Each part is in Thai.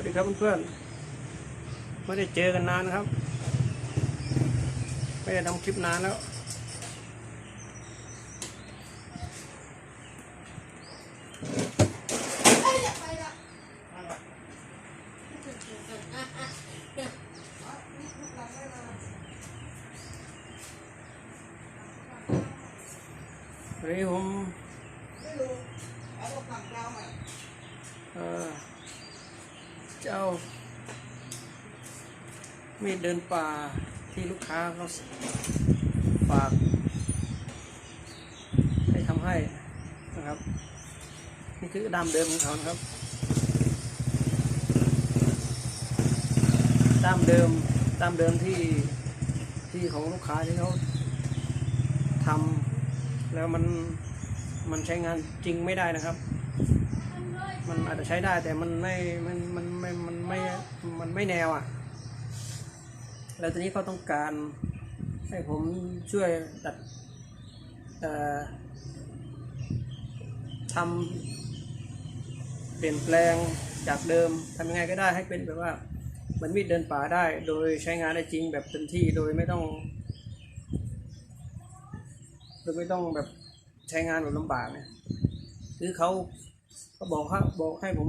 วัสดีครับเพื่อนๆไม่ได้เจอกันนานนะครับ ไม่ได้ทำคลิปนานแล้ว วันนี้ผมเอ่อ เจ้ามีดเดินป่าที่ลูกค้าเขาฝาก ให้ทำให้นะครับ นี่คือดามเดิมของเขาครับดามเดิมดามเดิมที่ที่ของลูกค้าที่เขาทำแล้วมันมันใช้งานจริงไม่ได้นะครับ มันอาจจะใช้ได้แต่มันไม่ มัน มันไม่ มันไม่ มันไม่แนวอะ แล้วทีนี้เขาต้องการให้ผมช่วยดัดทำเปลี่ยนแปลงจากเดิมทำยังไงก็ได้ให้เป็นแบบว่าเหมันมีดเดินป่าได้ โดยใช้งานได้จริงแบบเต็มที่โดยไม่ต้องโดยไม่ต้องแบบใช้งานแบบลำบากเนี่ยคือเขา เขาบอกฮะบอกให้ผม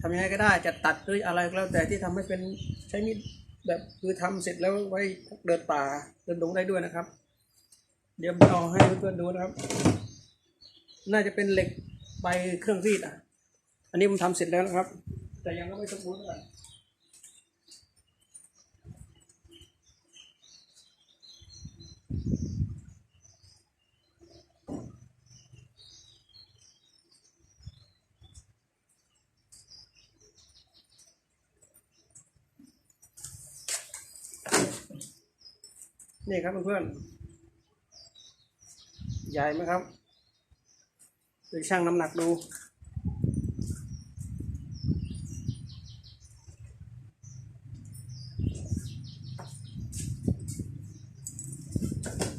ทำยังไงก็ได้จะตัดหรืออะไรก็แล้วแต่ที่ทำให้เป็นใช้มีดแบบคือทำเสร็จแล้วไว้เดินป่าเดินดงได้ด้วยนะครับ เดี๋ยวเอาให้เพื่อนๆดูนะครับ น่าจะเป็นเหล็กใบเครื่องรีดอะ อันนี้ผมทำเสร็จแล้วนะครับ แต่ยังไม่สมบูรณ์เท่าไหร่ นี่ครับเพื่อนๆ ใหญ่ไหมครับไปชั่งน้ำหนักดู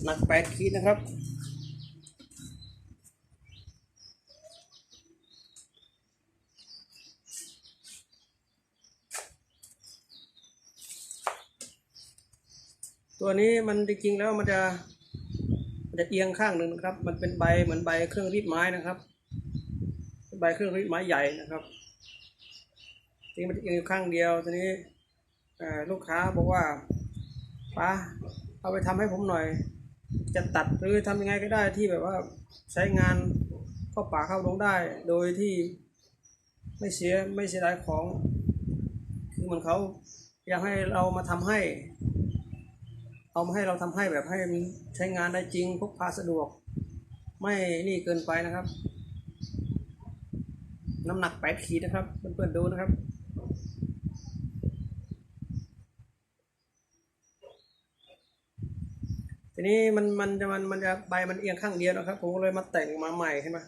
หนักแปดขีดนะครับ ตัวนี้มันจริงๆแล้วมันจะมันจะเอียงข้างหนึ่งนะครับ มันเป็นใบเหมือนใบเครื่องรีดไม้นะครับเป็นใบเครื่องรีดไม้ใหญ่นะครับทีนี้มันจะเอียงอยู่ข้างเดียวทีนี้ลูกค้าบอกว่าป้าเอาไปทำให้ผมหน่อย จะตัดหรือทำยังไงก็ได้ที่แบบว่าใช้งานเข้าป่าเข้าดงได้ โดยที่ไม่เสียไม่เสียดายของคือเหมือนเขาอยากให้เรามาทำให้ เอามาให้เราทำให้แบบให้มันใช้งานได้จริงพกพาสะดวก ไม่นี่เกินไปนะครับ น้ำหนักแปดขีดนะครับเพื่อนๆดูนะครับทีนี้มันมันจะมันมันจะใบมันเอียงข้างเดียวนะครับ ผมก็เลยมาแต่งมาใหม่ใช่ไหม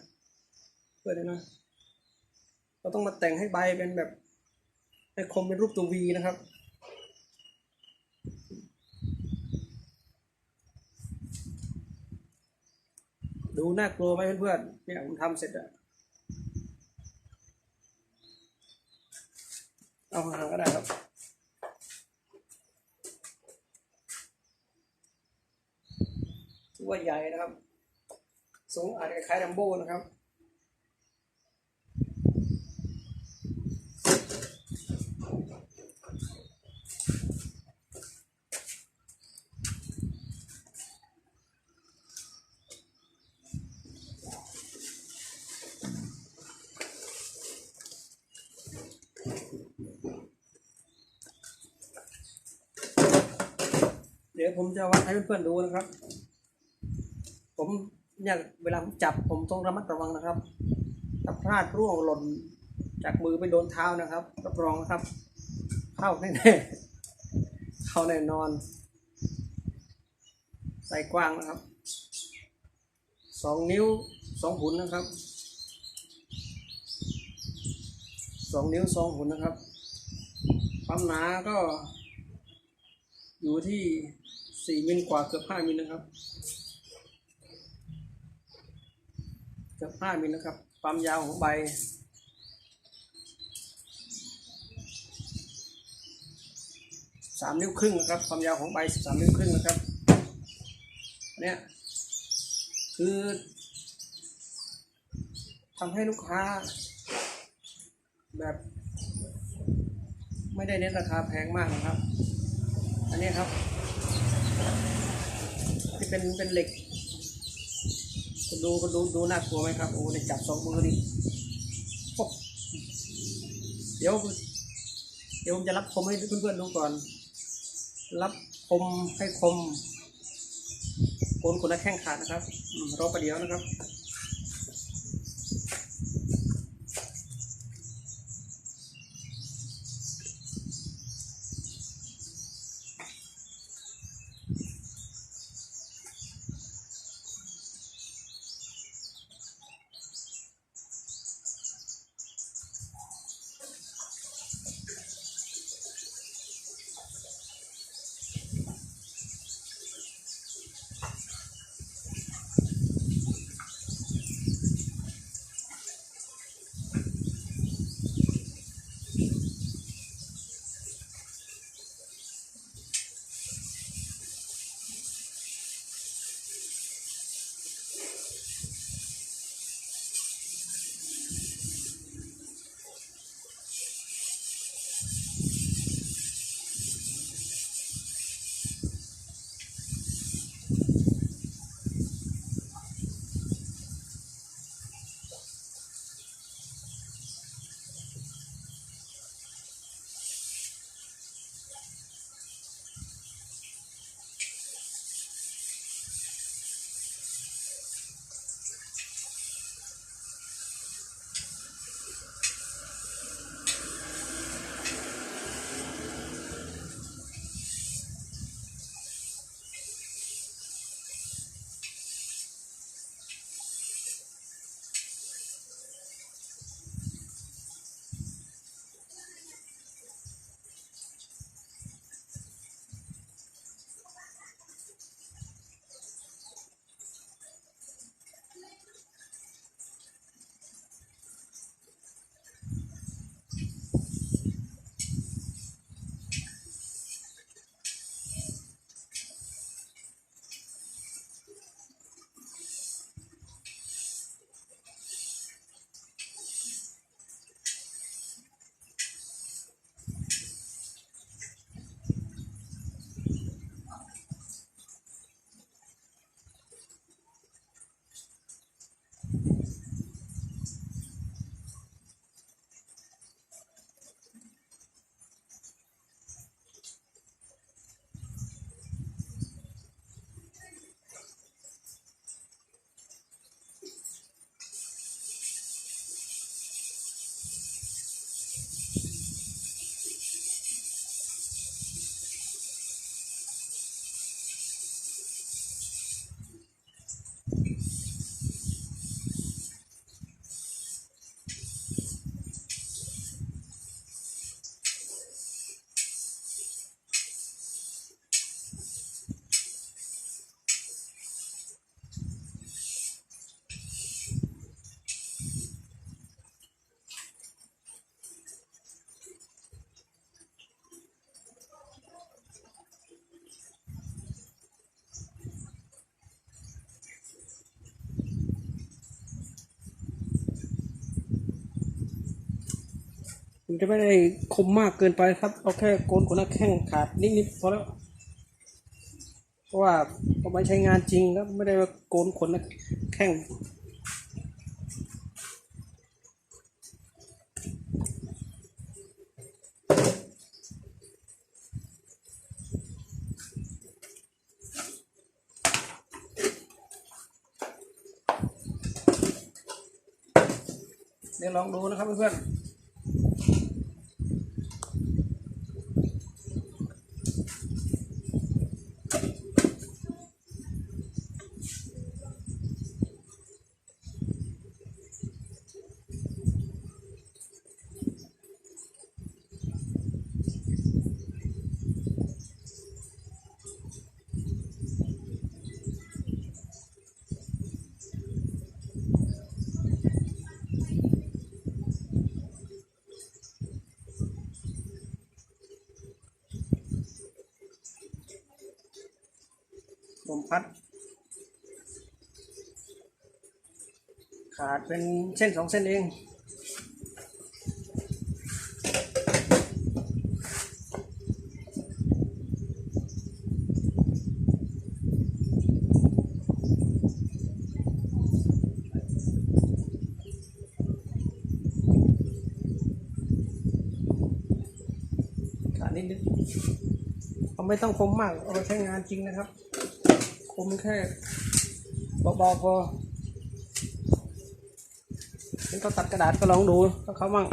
เพื่อนนะเราต้องมาแต่งให้ใบเป็นแบบให้คมเป็นรูปตัววีนะครับ ดูน่ากลัวไหมเพื่อนๆเนี่ยผมทำเสร็จอะเอาห่างก็ได้ครับถือว่าใหญ่นะครับ สูงอาจจะคล้ายดัมโบ้นะครับ ผมจะวัดให้เพื่อนๆดูนะครับ ผมเนี่ยเวลาผมจับผมต้องระมัดระวังนะครับถ้าพลาดร่วงหล่นจากมือไปโดนเท้านะครับรับรองนะครับ เข้าแน่ๆเข้าแน่นอน ใส่กว้างนะครับสองนิ้วสองหุนนะครับสองนิ้วสองหุนนะครับ ความหนาก็อยู่ที่ สี่มิลกว่าเกือบห้ามิลนะครับ เกือบห้ามิลนะครับ ความยาวของใบ สามนิ้วครึ่งนะครับ ความยาวของใบสามนิ้วครึ่งนะครับ เนี่ยคือทำให้ลูกค้า แบบ ไม่ได้เน้นราคาแพงมากนะครับ อันนี้ครับ ที่เป็นเป็นเหล็กคุณดูคุณดูดูน่ากลัวไหมครับโอ้ในจับสองมือนี่เดี๋ยว เดี๋ยวผมจะรับคมให้เพื่อนๆดูก่อน รับคมให้คมโกนคนละแข้งขาดนะครับรอประเดี๋ยวนะครับ มันจะไม่ได้คมมากเกินไปครับ เอาแค่โกนคนละแข้งขาดนิดๆพอแล้ว เพราะว่าเอาไปใช้งานจริงแล้วไม่ได้ว่าโกนขนละแข้งเดี๋ยวลองดูนะครับเพื่อนๆ พัด ขาดเป็นเส้นสองเส้นเองขาดนิดนึงเอาไม่ต้องคมมาก เอาไปใช้งานจริงนะครับ มแค่เบาๆพอเห็นเขาตัดกระดาษก็ลองดูก็เขามั่ง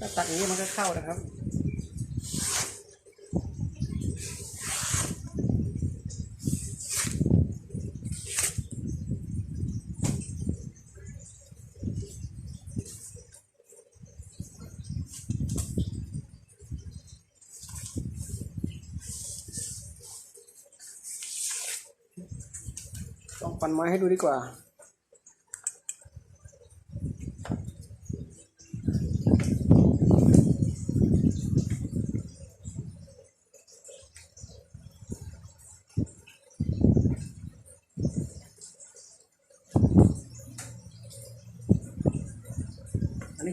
ถ้าตัดอย่างนี้มันก็เข้านะครับต้องปั่นไม้ให้ดูดีกว่า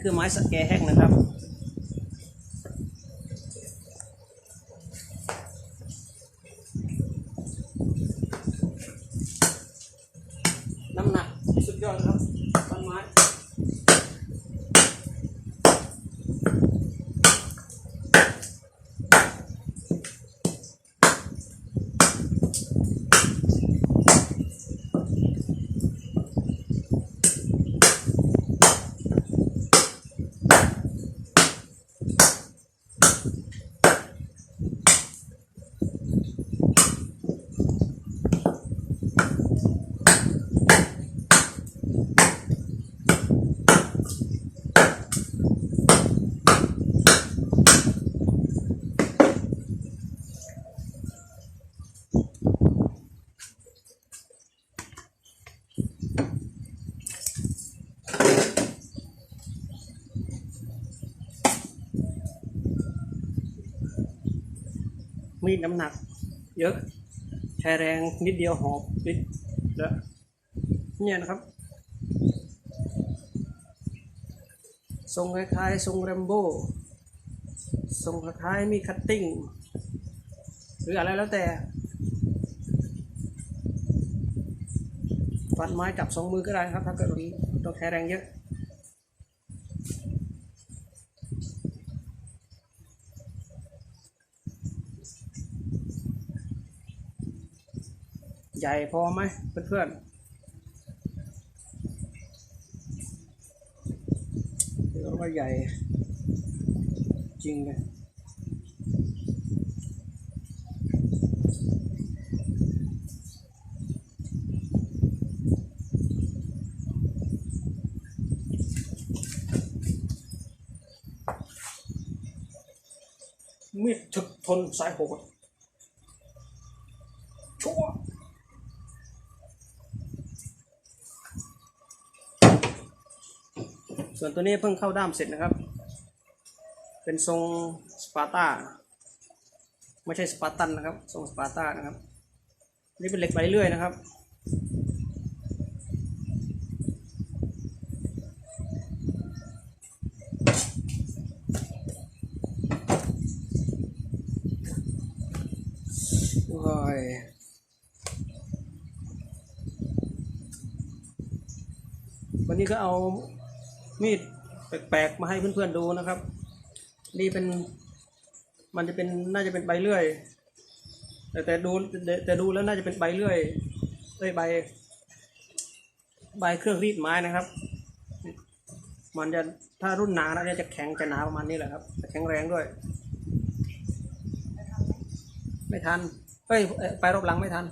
คือไม้สแกแห้งนะครับ มีดน้ำหนัก เยอะใช้แรงนิดเดียวหอบนิดแล้วเนี่ยนะครับ ทรงคล้ายๆทรงแรมโบ้ทรงคล้ายๆมีคัตติ้งหรืออะไรแล้วแต่ฟันไม้จับสองมือก็ได้ครับ ถ้าเกิดเราต้องใช้แรงเยอะ ใหญ่พอไหมเพื่อนๆเรียกว่าใหญ่จริงเลยมีดถึกทนสายโหดชั่ว ส่วนตัวนี้เพิ่งเข้าด้ามเสร็จนะครับ เป็นทรงสปาร์ตาไม่ใช่สปาร์ตันนะครับ ทรงสปาร์ตานะครับ นี่เป็นเหล็กใบเลื่อยนะครับว้ายวันนี้ก็เอา มีดแปลกๆมาให้เพื่อนๆดูนะครับ นี่เป็นมันจะเป็นน่าจะเป็นใบเลื่อย แต่แต่ดูแต่ดูแล้วน่าจะเป็นใบเลื่อยเอ้ยใบ ใบเครื่องรีดไม้นะครับ มันจะถ้ารุ่นหนาแล้วเนี่ยจะแข็งจะหนาประมาณนี้แหละครับแข็งแรงด้วย ไม่ทันเอ้ยไปรอบหลังไม่ทัน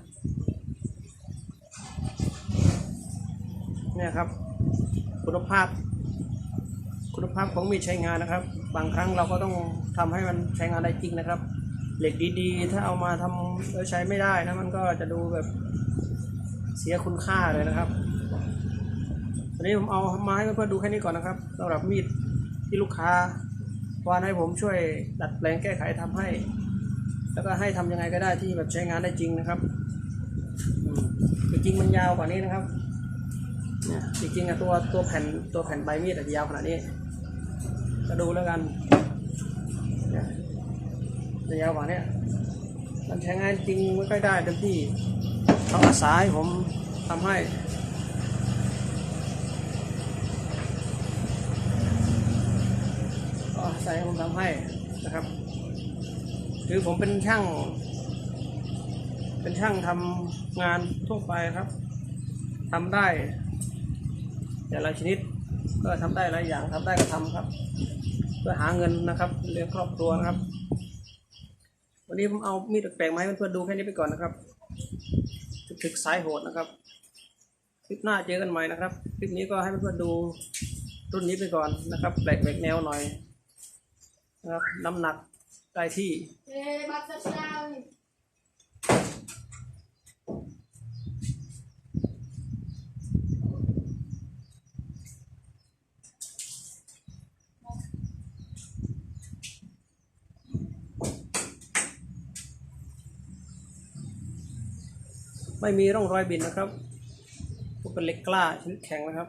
เนี่ยครับ คุณภาพ คุณภาพของมีดใช้งานนะครับ บางครั้งเราก็ต้องทำให้มันใช้งานได้จริงนะครับ เหล็กดีๆ ถ้าเอามาทำแล้วใช้ไม่ได้นะมันก็จะดูแบบเสียคุณค่าเลยนะครับวันนี้ผมเอามาให้เพื่อนๆดูแค่นี้ก่อนนะครับสำหรับมีดที่ลูกค้าวานให้ผมช่วยดัดแปลงแก้ไขทำให้ แล้วก็ให้ทำยังไงก็ได้ที่แบบใช้งานได้จริงนะครับจริงมันยาวกว่านี้นะครับ เนี่ยจริงๆอะตัวตัวแผ่นตัวแผ่นใบมีดอะจะยาวขนาดนี้ ก็ดูแล้วกันเนี่ยจะยาวกว่านี้มันใช้งานจริงไม่ค่อยได้เต็มที่เขาอาสาให้ผมทำให้ก็อาศัยให้ผมทำให้นะครับ คือผมเป็นช่าง เป็นช่างทำงานทั่วไปครับทำได้ แต่ละชนิดก็ทำได้หลายอย่างทำได้ก็ทำครับ เพื่อหาเงินนะครับเลี้ยงครอบครัวนะครับ วันนี้ผมเอามีดแปลกๆมาให้เพื่อนๆดูแค่นี้ไปก่อนนะครับถึกสายโหดนะครับคลิปหน้าเจอกันใหม่นะครับคลิปนี้ก็ให้เพื่อนๆดูรุ่นนี้ไปก่อนนะครับแปลกๆแนวหน่อยนะครับน้ำหนักได้ที่ ไม่มีร่องรอยบินนะครับพวกเป็นเหล็กกล้าชนิดแข็งนะครับ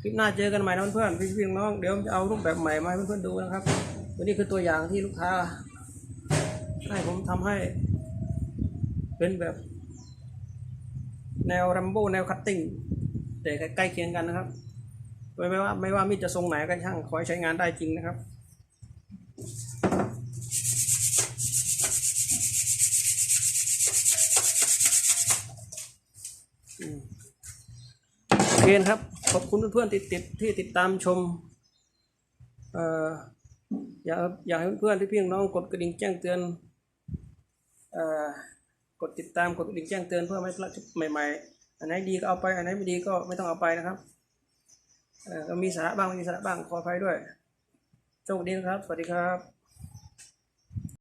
คลิปหน้าเจอกันใหม่นะเพื่อนๆพี่ๆน้องเดี๋ยวจะเอารูปแบบใหม่มาให้เพื่อนๆดูนะครับวันนี้คือตัวอย่างที่ลูกค้าให้ผมทำให้ เป็นแบบ แนวรัมโบ้แนวคัตติ้งแต่ใกล้เคียงกันนะครับ ไม่ว่าไม่ว่ามีดจะทรงไหนก็ช่างขอใช้งานได้จริงนะครับ คนครับ ขอบคุณเพื่อนๆที่ติดที่ติดตามชมเอ่ออยากอยากให้เพื่อนๆที่พี่น้องกดกระดิ่งแจ้งเตือนเอ่อกดติดตามกดกระดิ่งแจ้งเตือนเพื่อไม่พลาดใหม่ ๆ อันไหนดีก็เอาไปอันไหนไม่ดีก็ไม่ต้องเอาไปนะครับเอ่อมีสาระบ้างไม่มีสาระบ้างขออภัยด้วยโชคดีนะครับ สวัสดีครับ